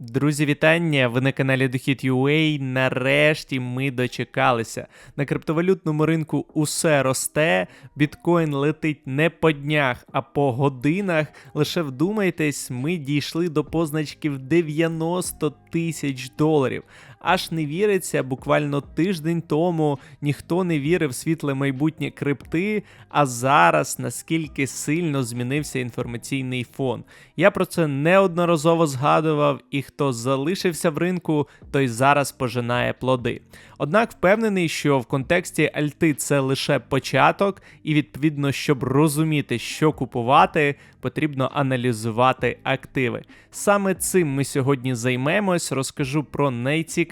Друзі, вітання! Ви на каналі Дохід.ua. Нарешті ми дочекалися. На криптовалютному ринку усе росте. Біткоін летить не по днях, а по годинах. Лише вдумайтесь, ми дійшли до позначків 90 тисяч доларів. Аж не віриться, буквально тиждень тому ніхто не вірив в світле майбутнє крипти, а зараз наскільки сильно змінився інформаційний фон. Я про це неодноразово згадував, і хто залишився в ринку, той зараз пожинає плоди. Однак впевнений, що в контексті Альти це лише початок, і відповідно, щоб розуміти, що купувати, потрібно аналізувати активи. Саме цим ми сьогодні займемось. Розкажу про найцікавіші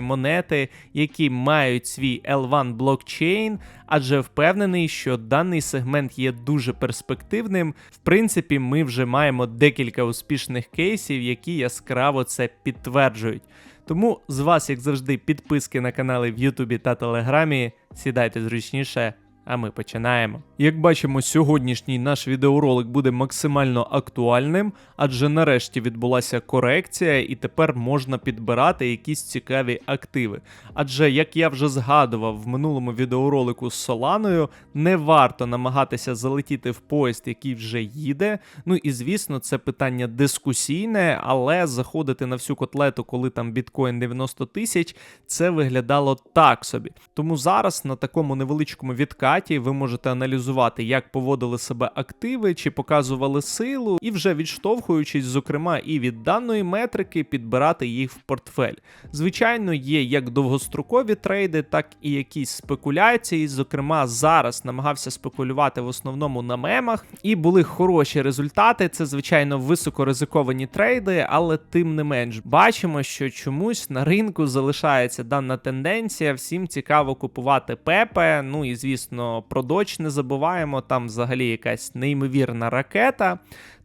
монети, які мають свій L1 блокчейн, адже впевнений, що даний сегмент є дуже перспективним. В принципі, ми вже маємо декілька успішних кейсів, які яскраво це підтверджують. Тому з вас, як завжди, підписки на канали в Ютубі та Телеграмі. Сідайте зручніше, а ми починаємо. Як бачимо, сьогоднішній наш відеоролик буде максимально актуальним, адже нарешті відбулася корекція, і тепер можна підбирати якісь цікаві активи. Адже, як я вже згадував в минулому відеоролику з Соланою, не варто намагатися залетіти в поїзд, який вже їде. Ну і звісно, це питання дискусійне, але заходити на всю котлету, коли там біткоін 90 тисяч, це виглядало так собі. Тому зараз на такому невеличкому відкаті ви можете аналізувати, як поводили себе активи, чи показували силу, і вже відштовхуючись, зокрема, і від даної метрики, підбирати їх в портфель. Звичайно, є як довгострокові трейди, так і якісь спекуляції. Зокрема, зараз намагався спекулювати в основному на мемах, і були хороші результати. Це звичайно високоризиковані трейди, але тим не менш бачимо, що чомусь на ринку залишається дана тенденція. Всім цікаво купувати пепе. Ну і звісно, про доч не забуваємо. Там взагалі якась неймовірна ракета.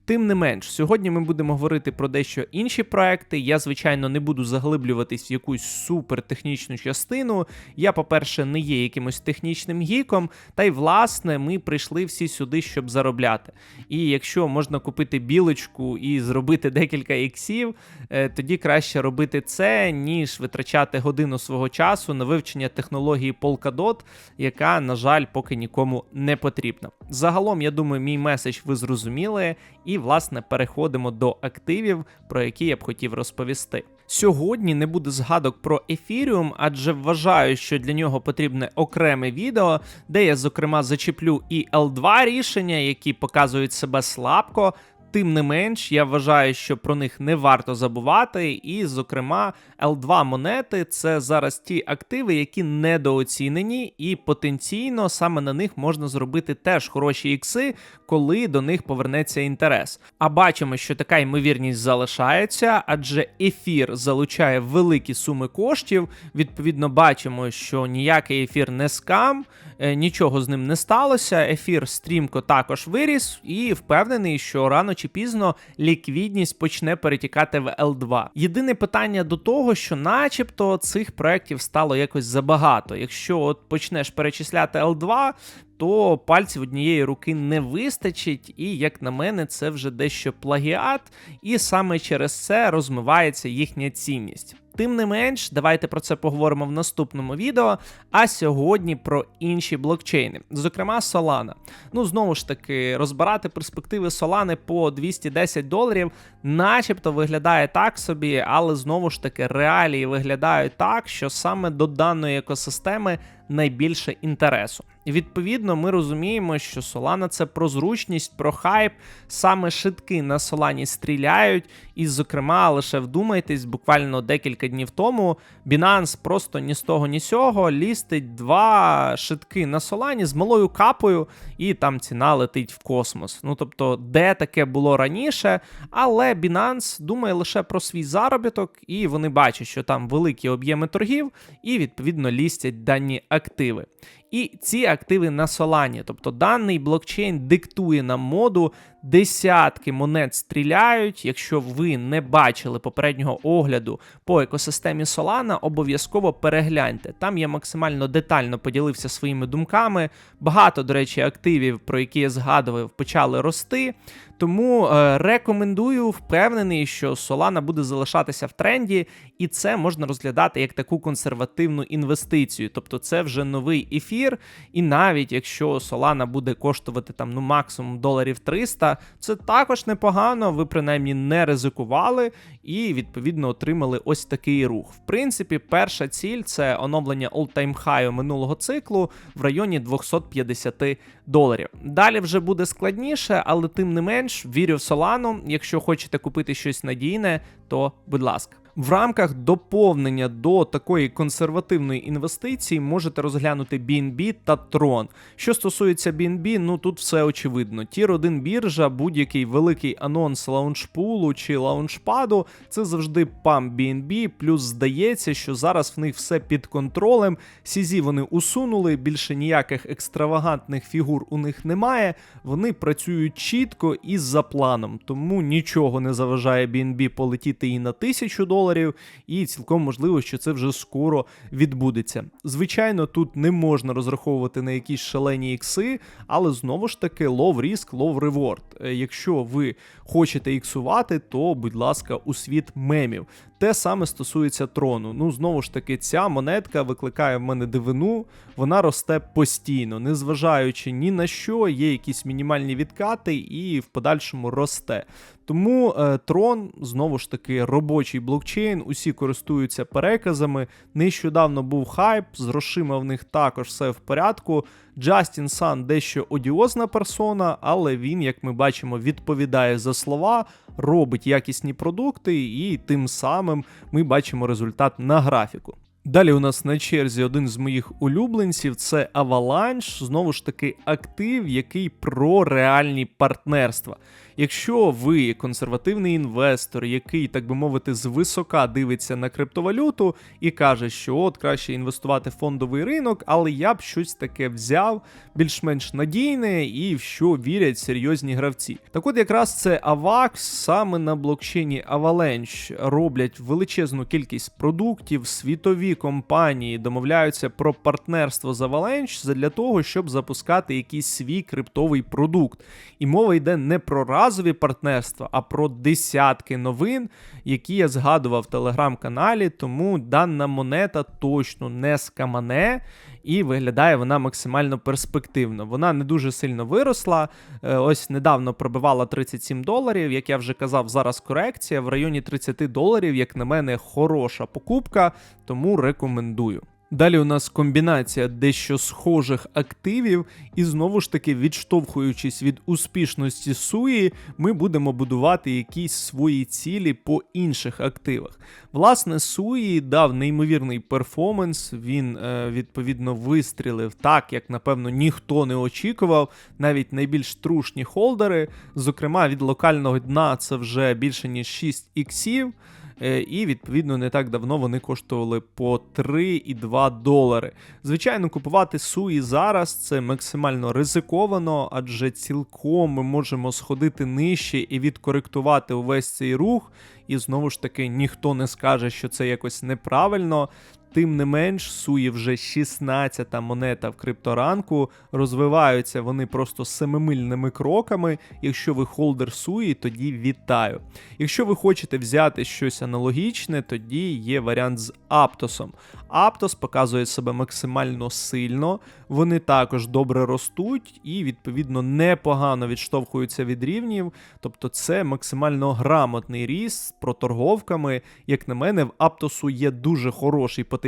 Тим не менш, сьогодні ми будемо говорити про дещо інші проекти. Я, звичайно, не буду заглиблюватись в якусь супертехнічну частину. Я, по-перше, не є якимось технічним гіком, та й власне ми прийшли всі сюди, щоб заробляти. І якщо можна купити білочку і зробити декілька іксів, е, тоді краще робити це, ніж витрачати годину свого часу на вивчення технології Polkadot, яка, на жаль, поки нікому не потрібна. Загалом, я думаю, мій меседж ви зрозуміли. І, власне, переходимо до активів, про які я б хотів розповісти. Сьогодні не буде згадок про ефіріум, адже вважаю, що для нього потрібне окреме відео, де я, зокрема, зачеплю і L2 рішення, які показують себе слабко. Тим не менш, я вважаю, що про них не варто забувати. І, зокрема, L2 монети це зараз ті активи, які недооцінені, і потенційно саме на них можна зробити теж хороші ікси, коли до них повернеться інтерес. А бачимо, що така ймовірність залишається, адже ефір залучає великі суми коштів. Відповідно, бачимо, що ніякий ефір не скам, нічого з ним не сталося. Ефір стрімко також виріс, і впевнений, що рано чи пізно ліквідність почне перетікати в L2. Єдине питання до того, що, начебто, цих проєктів стало якось забагато. Якщо от почнеш перечисляти L2, то пальців однієї руки не вистачить, і, як на мене, це вже дещо плагіат, і саме через це розмивається їхня цінність. Тим не менш, давайте про це поговоримо в наступному відео. А сьогодні про інші блокчейни, зокрема Solana. Ну, знову ж таки, розбирати перспективи Solana по 210 доларів, начебто виглядає так собі, але знову ж таки реалії виглядають так, що саме до даної екосистеми найбільше інтересу. І відповідно ми розуміємо, що Solana це про зручність, про хайп. Саме шитки на Солані стріляють. І, зокрема, лише вдумайтесь, буквально декілька днів тому Binance просто ні з того, ні з сього лістить два шитки на Солані з малою капою, і там ціна летить в космос. Ну тобто, де таке було раніше, але Binance думає лише про свій заробіток, і вони бачать, що там великі об'єми торгів, і відповідно лістять дані активи. І ці активи на Solana. Тобто даний блокчейн диктує нам моду, десятки монет стріляють. Якщо ви не бачили попереднього огляду по екосистемі Solana, обов'язково перегляньте. Там я максимально детально поділився своїми думками. Багато, до речі, активів, про які я згадував, почали рости. Тому е, рекомендую, впевнений, що Solana буде залишатися в тренді, і це можна розглядати як таку консервативну інвестицію. Тобто це вже новий ефір, і навіть якщо Solana буде коштувати там ну максимум доларів 300, це також непогано. Ви принаймні не ризикували і відповідно отримали ось такий рух. В принципі, перша ціль це оновлення all-time high минулого циклу в районі 250 доларів. Далі вже буде складніше, але тим не менш вірю в Solana. Якщо хочете купити щось надійне, то будь ласка. В рамках доповнення до такої консервативної інвестиції можете розглянути BNB та Tron. Що стосується BNB, ну тут все очевидно. Тір 1 біржа, будь-який великий анонс лаунчпулу чи лаунчпаду це завжди пам BNB, плюс здається, що зараз в них все під контролем. CZ вони усунули, більше ніяких екстравагантних фігур у них немає. Вони працюють чітко і за планом, тому нічого не заважає BNB полетіти і на тисячу доларів доларів, і цілком можливо, що це вже скоро відбудеться. Звичайно, тут не можна розраховувати на якісь шалені ікси, але знову ж таки low risk, low reward. Е, якщо ви хочете іксувати, то будь ласка, у світ мемів. Те саме стосується трону. Ну, знову ж таки, ця монетка викликає в мене дивину, вона росте постійно, незважаючи ні на що, є якісь мінімальні відкати, і в подальшому росте. Тому е, трон, знову ж таки, робочий блокчейн, усі користуються переказами. Нещодавно був хайп, з грошима в них також все в порядку. Джастін Сан дещо одіозна персона, але він, як ми бачимо, відповідає за слова, робить якісні продукти, і тим самим ми бачимо результат на графіку. Далі у нас на черзі один з моїх улюбленців це Avalanche, знову ж таки, актив, який про реальні партнерства. Якщо ви консервативний інвестор, який, так би мовити, звисока дивиться на криптовалюту і каже, що от краще інвестувати в фондовий ринок, але я б щось таке взяв, більш-менш надійне і в що вірять серйозні гравці. Так от якраз це AVAX саме на блокчейні Avalanche роблять величезну кількість продуктів, світові компанії домовляються про партнерство з Avalanche для того, щоб запускати якийсь свій криптовий продукт. І мова йде не про разові партнерства, а про десятки новин, які я згадував в телеграм-каналі. Тому дана монета точно не скамане. І виглядає вона максимально перспективно. Вона не дуже сильно виросла. Е, ось недавно пробивала 37 доларів. Як я вже казав, зараз корекція в районі 30 доларів, як на мене, хороша покупка, тому рекомендую. Далі у нас комбінація дещо схожих активів, і знову ж таки, відштовхуючись від успішності суї, ми будемо будувати якісь свої цілі по інших активах. Власне, суї дав неймовірний перформанс, він е, відповідно вистрілив так, як напевно ніхто не очікував, навіть найбільш трушні холдери. Зокрема, від локального дна це вже більше ніж 6 іксів. Е, і відповідно не так давно вони коштували по 3,2 долари. Звичайно, купувати суї зараз це максимально ризиковано, адже цілком ми можемо сходити нижче і відкоректувати увесь цей рух. І знову ж таки ніхто не скаже, що це якось неправильно. Тим не менш, суї вже 16-та монета в крипторанку. Розвиваються вони просто семимильними кроками. Якщо ви холдер суї, тоді вітаю. Якщо ви хочете взяти щось аналогічне, тоді є варіант з Аптосом. Аптос показує себе максимально сильно, вони також добре ростуть і, відповідно, непогано відштовхуються від рівнів. Тобто це максимально грамотний ріст з проторговками. Як на мене, в Аптосу є дуже хороший потенціал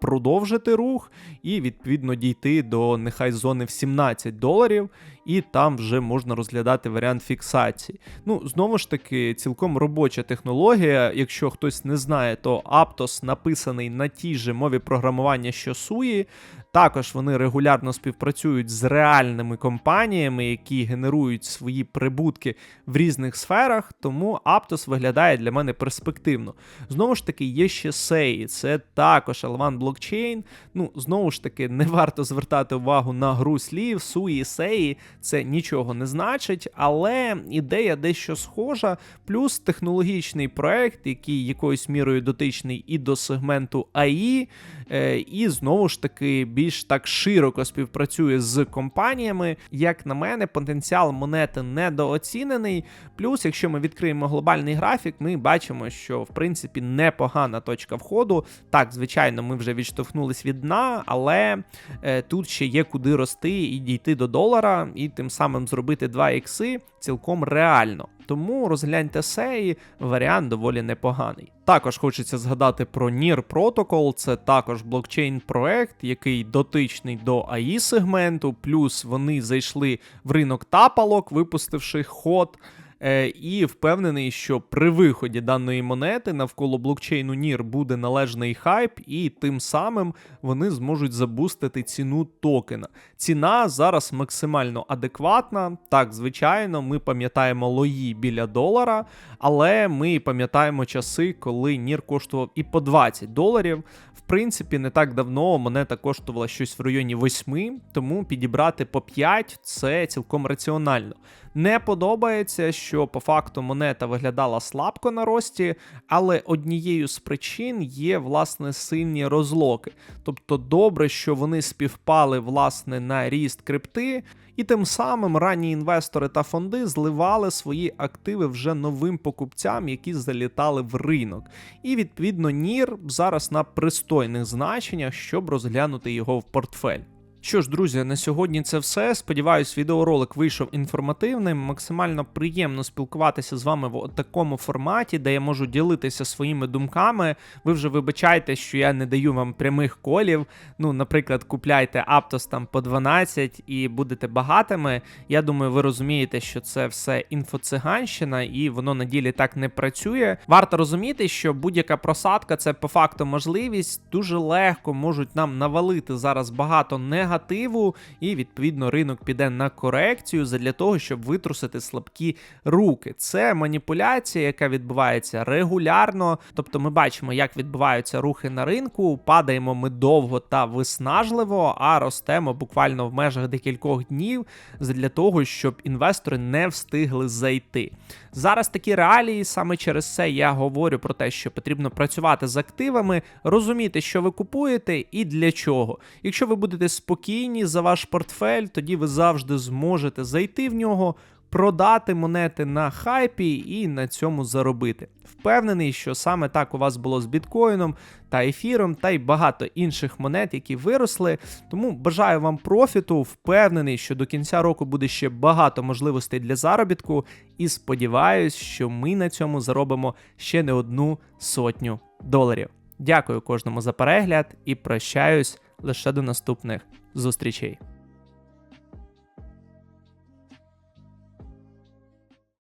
продовжити рух і, відповідно, дійти до нехай зони в 17 доларів і там вже можна розглядати варіант фіксації. Ну, знову ж таки, цілком робоча технологія. Якщо хтось не знає, то Aptos написаний на тій же мові програмування, що SUI. Також вони регулярно співпрацюють з реальними компаніями, які генерують свої прибутки в різних сферах, тому Aptos виглядає для мене перспективно. Знову ж таки, є ще SEI, це також L1 блокчейн. Ну, знову ж таки, не варто звертати увагу на гру слів, суї, сеї, це нічого не значить, але ідея дещо схожа, плюс технологічний проект, який якоюсь мірою дотичний і до сегменту АІ, е, і знову ж таки більш так широко співпрацює з компаніями. Як на мене, потенціал монети недооцінений. Плюс, якщо ми відкриємо глобальний графік, ми бачимо, що в принципі непогана точка входу. Так, звичайно, ми вже відштовхнулись від дна, але е, тут ще є куди рости і дійти до долара, і тим самим зробити 2 ікси цілком реально. Тому розгляньте сеї, варіант доволі непоганий. Також хочеться згадати про NIR Protocol, це також блокчейн-проект, який дотичний до AI сегменту, плюс вони зайшли в ринок тапалок, випустивши ход. Е, І впевнений, що при виході даної монети навколо блокчейну NIR буде належний хайп, і тим самим вони зможуть забустити ціну токена. Ціна зараз максимально адекватна. Так, звичайно, ми пам'ятаємо лої біля долара, але ми пам'ятаємо часи, коли NIR коштував і по 20 доларів. В принципі, не так давно монета коштувала щось в районі 8, тому підібрати по 5 це цілком раціонально. Не подобається, що по факту монета виглядала слабко на рості, але однією з причин є власне сильні розлоки. Тобто добре, що вони співпали власне на ріст крипти, і тим самим ранні інвестори та фонди зливали свої активи вже новим покупцям, які залітали в ринок. І відповідно NIR зараз на пристойних значеннях, щоб розглянути його в портфель. Що ж, друзі, на сьогодні це все. Сподіваюсь, відеоролик вийшов інформативним. Максимально приємно спілкуватися з вами в такому форматі, де я можу ділитися своїми думками. Ви вже вибачайте, що я не даю вам прямих колів. Ну, наприклад, купляйте Аптос там по 12 і будете багатими. Я думаю, ви розумієте, що це все інфоциганщина, і воно на ділі так не працює. Варто розуміти, що будь-яка просадка це по факту можливість. Дуже легко можуть нам навалити зараз багато негативних негативу, і відповідно ринок піде на корекцію для того, щоб витрусити слабкі руки. Це маніпуляція, яка відбувається регулярно. Тобто, ми бачимо, як відбуваються рухи на ринку. Падаємо ми довго та виснажливо, а ростемо буквально в межах декількох днів для того, щоб інвестори не встигли зайти. Зараз такі реалії, саме через це я говорю про те, що потрібно працювати з активами, розуміти, що ви купуєте і для чого. Якщо ви будете спокійні за ваш портфель, тоді ви завжди зможете зайти в нього. Продати монети на хайпі і на цьому заробити. Впевнений, що саме так у вас було з біткоїном та ефіром, та й багато інших монет, які виросли. Тому бажаю вам профіту. Впевнений, що до кінця року буде ще багато можливостей для заробітку, і сподіваюсь, що ми на цьому заробимо ще не одну сотню доларів. Дякую кожному за перегляд і прощаюсь лише до наступних зустрічей.